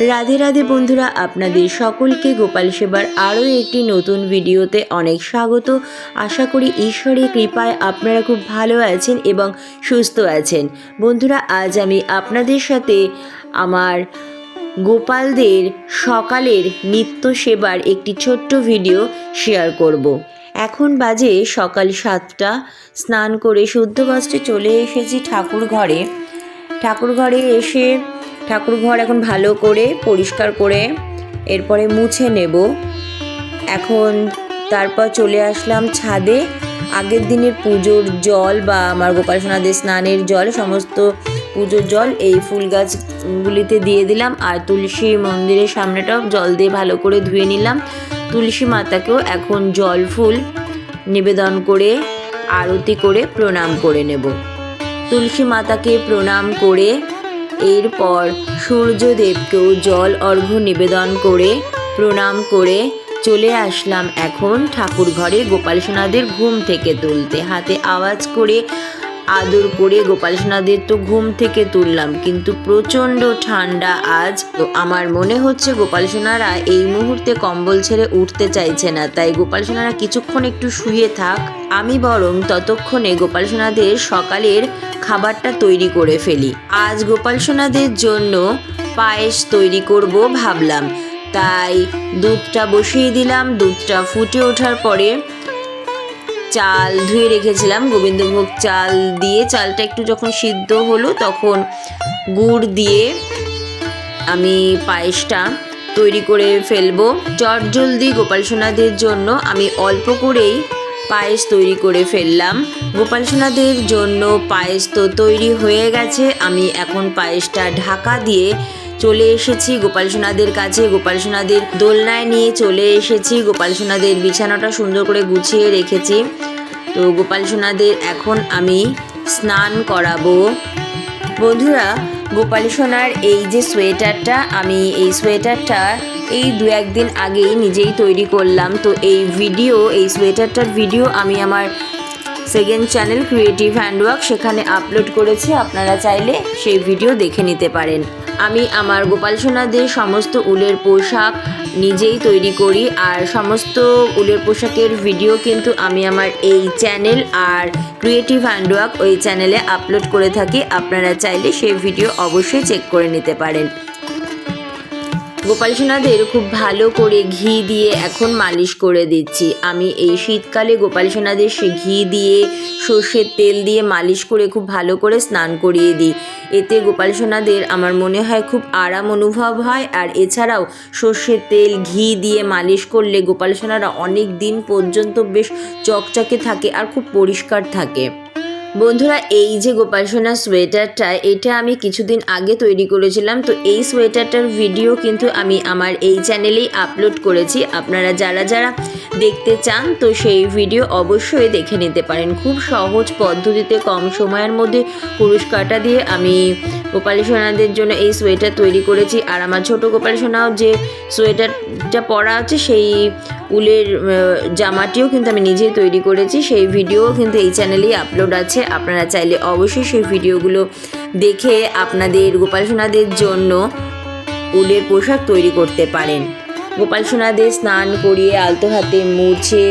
রাধে রাধে বন্ধুরা, আপনাদের সকলকে গোপাল সেবার আরও একটি নতুন ভিডিওতে অনেক স্বাগত। আশা করি ঈশ্বরের কৃপায় আপনারা খুব ভালো আছেন এবং সুস্থ আছেন। বন্ধুরা, আজ আমি আপনাদের সাথে আমার গোপালদের সকালের নিত্য সেবার একটি ছোট্ট ভিডিও শেয়ার করব। এখন বাজে সকাল সাতটা, স্নান করে শুদ্ধ বস্ত্রে চলে এসেছি ঠাকুর ঘরে। ঠাকুর ঘরে এসে ঠাকুর ঘর এখন ভালো করে পরিষ্কার করে এরপরে মুছে নেব। এখন তারপর চলে আসলাম ছাদে। আগের দিনের পুজোর জল বা আমার গোপাল সোনাদের স্নানের জল, সমস্ত পুজোর জল এই ফুল গাছগুলিতে দিয়ে দিলাম। আর তুলসী মন্দিরের সামনেটাও জল দিয়ে ভালো করে ধুয়ে নিলাম। তুলসী মাতাকেও এখন জল ফুল নিবেদন করে, আরতি করে প্রণাম করে নেব। তুলসী মাতাকে প্রণাম করে এরপর সূর্যদেবকেও জল অর্ঘ্য নিবেদন করে, প্রণাম করে চলে আসলাম এখন ঠাকুর ঘরে গোপাল সোনাদের ঘুম থেকে তুলতে। হাতে আওয়াজ করে আদর করে গোপাল সোনাদের তো ঘুম থেকে তুললাম, কিন্তু প্রচণ্ড ঠান্ডা আজ। তো আমার মনে হচ্ছে গোপাল সোনারা এই মুহূর্তে কম্বল ছেড়ে উঠতে চাইছে না, তাই গোপাল সোনারা কিছুক্ষণ একটু শুয়ে থাক। আমি বরং ততক্ষণে গোপাল সোনাদের সকালের খাবারটা তৈরি করে ফেলি। আজ গোপাল সোনাদের জন্য পায়েস তৈরি করব ভাবলাম। তাই দুধটা বসিয়ে দিলাম, দুধটা ফুটে ওঠার পরে চাল ধুয়ে রেখেছিলাম। গোবিন্দভোগ চাল দিয়ে চালটা একটু যখন সিদ্ধ হলো তখন গুড় দিয়ে আমি পায়েসটা তৈরি করে ফেলব। চটজলদি গোপাল সোনাদের জন্য আমি অল্প করেই পায়েস তৈরি করে ফেললাম। গোপাল সোনাদের জন্য পায়েস তো তৈরি হয়ে গেছে। আমি এখন পায়েসটা ঢাকা দিয়ে চলে এসেছি গোপাল সোনাদের কাছে। গোপাল সোনাদের দোলনায় নিয়ে চলে এসেছি। গোপাল সোনাদের বিছানাটা সুন্দর করে গুছিয়ে রেখেছি। তো গোপাল সোনাদের এখন আমি স্নান করাবো। বন্ধুরা, গোপাল সোনার এই যে সোয়েটারটা, আমি এই সোয়েটারটা এই দু একদিন আগেই নিজেই তৈরি করলাম। তো এই ভিডিও এই সোয়েটারটার ভিডিও আমি আমার সেকেন্ড চ্যানেল ক্রিয়েটিভ হ্যান্ডওয়ার্ক সেখানে আপলোড করেছি। আপনারা চাইলে সেই ভিডিও দেখে নিতে পারেন। আমি আমার গোপাল সোনাদের সমস্ত উলের পোশাক নিজেই তৈরি করি আর সমস্ত উলের পোশাকের ভিডিও কিন্তু আমি আমার এই চ্যানেল আর ক্রিয়েটিভ হ্যান্ডওয়ার্ক ওই চ্যানেলে আপলোড করে থাকি। আপনারা চাইলে সেই ভিডিও অবশ্যই চেক করে নিতে পারেন। গোপাল সোনাদের খুব ভালো করে ঘি দিয়ে এখন মালিশ করে দিচ্ছি। আমি এই শীতকালে গোপাল সোনাদের সে ঘি দিয়ে সর্ষের তেল দিয়ে মালিশ করে খুব ভালো করে স্নান করিয়ে দিই। এতে গোপাল সোনাদের আমার মনে হয় খুব আরাম অনুভব হয় আর এছাড়াও সর্ষের তেল, ঘি দিয়ে মালিশ করলে গোপাল সোনারা অনেক দিন পর্যন্ত বেশ চকচকে থাকে আর খুব পরিষ্কার থাকে। বন্ধুরা, এই যে গোপাল সোনা সোয়েটারটা, এটা আমি কিছুদিন আগে তৈরি করেছিলাম। তো এই সোয়েটারটার ভিডিও কিন্তু আমি আমার এই চ্যানেলেই আপলোড করেছি। আপনারা যারা যারা দেখতে চান, তো সেই ভিডিও অবশ্যই দেখে নিতে পারেন। খুব সহজ পদ্ধতিতে কম সময়ের মধ্যে কুরুশ কাটা দিয়ে আমি গোপাল সোনাদের জন্য এই সোয়েটার তৈরি করেছি। আর আমার ছোট গোপাল সোনাও যে সোয়েটারটা পরা আছে, সেই উলের জামাটিও কিন্তু আমি নিজেই তৈরি করেছি। সেই ভিডিও কিন্তু এই চ্যানেলেই আপলোড আছে। আপনারা চাইলে অবশ্যই সেই ভিডিওগুলো দেখে আপনাদের গোপাল সোনাদের জন্য উলের পোশাক তৈরি করতে পারেন। গোপাল সোনাদের স্নান করিয়ে আলতো হাতে মুছে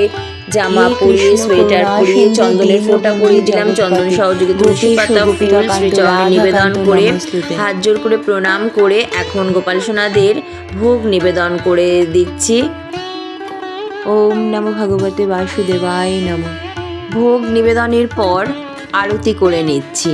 জামা পরিয়ে সোয়েটার পরিয়ে চন্দনের ফোঁটা পরিয়ে দিলাম চন্দন সহযোগে তুলসী পাতা ফুল শ্রীচরণে নিবেদন করে হাত জোর করে প্রণাম করে এখন গোপাল সোনাদের ভোগ নিবেদন করে দিচ্ছি। ওম নমো ভগবতে বাসুদেবায় নমঃ। ভোগ নিবেদনের পর আরতি করে নিচ্ছি।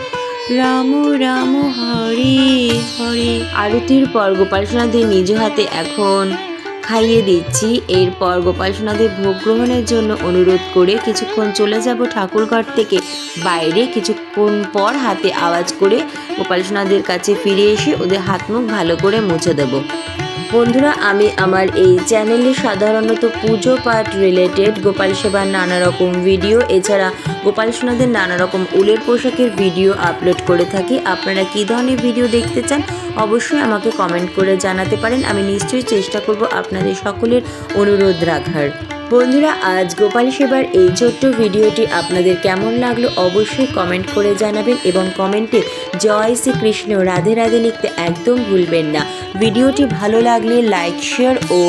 রাম রাম, হরে হরে। আরতির পর গোপাল সোনাদের নিজ হাতে এখন খাইয়ে দিচ্ছি। এরপর গোপাল সোনাদের ভোগ গ্রহণের জন্য অনুরোধ করে কিছুক্ষণ চলে যাব ঠাকুরঘর থেকে। বাইরে কিছুক্ষণ পর হাতে আওয়াজ করে গোপাল সোনাদের কাছে ফিরে এসে ওদের হাত মুখ ভালো করে মুছে দেবো। বন্ধুরা, আমি আমার এই চ্যানেলে সাধারণত পুজো পাঠ রিলেটেড গোপাল সেবার নানা রকম ভিডিও এছাড়া গোপাল সোনাদের নানা রকম উলের পোশাকের ভিডিও আপলোড করে থাকি। আপনারা কী ধরনের ভিডিও দেখতে চান, অবশ্যই আমাকে কমেন্ট করে জানাতে পারেন। আমি নিশ্চয়ই চেষ্টা করব আপনাদের সকলের অনুরোধ রাখার। বন্ধুরা, আজ গোপাল সেবার এই ছোট্ট ভিডিওটি আপনাদের কেমন লাগল অবশ্যই কমেন্ট করে জানাবেন এবং কমেন্টে জয় শ্রীকৃষ্ণ, রাধে রাধে লিখতে একদম ভুলবেন না। ভিডিওটি ভালো লাগলে লাইক শেয়ার ও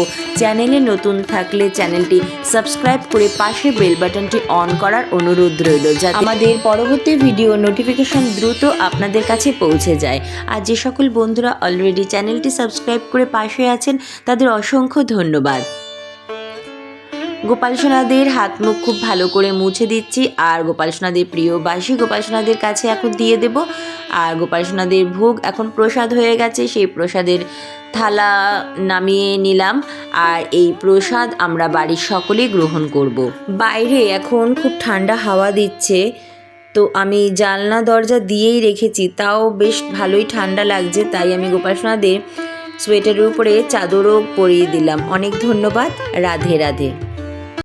চ্যানেলে নতুন থাকলে চ্যানেলটি সাবস্ক্রাইব করে পাশে বেল বাটনটি অন করার অনুরোধ রইল যাতে আমাদের পরবর্তী ভিডিও নোটিফিকেশন দ্রুত আপনাদের কাছে পৌঁছে যায়। আর যে সকল বন্ধুরা অলরেডি চ্যানেলটি সাবস্ক্রাইব করে পাশে আছেন, তাদের অসংখ্য ধন্যবাদ। গোপাল সোনাদের হাত মুখ খুব ভালো করে মুছে দিচ্ছি, আর গোপাল সোনাদের প্রিয় বাসি গোপাল সোনাদের কাছে এখন দিয়ে দেব। আর গোপাল সোনাদের ভোগ এখন প্রসাদ হয়ে গেছে, সেই প্রসাদের থালা নামিয়ে নিলাম। আর এই প্রসাদ আমরা বাড়ির সকলেই গ্রহণ করব। বাইরে এখন খুব ঠান্ডা হাওয়া দিচ্ছে, তো আমি জানলা দরজা দিয়েই রেখেছি, তাও বেশ ভালোই ঠান্ডা লাগছে, তাই আমি গোপাল সোনাদের সোয়েটারের উপরে চাদরও পরিয়ে দিলাম। অনেক ধন্যবাদ, রাধে রাধে।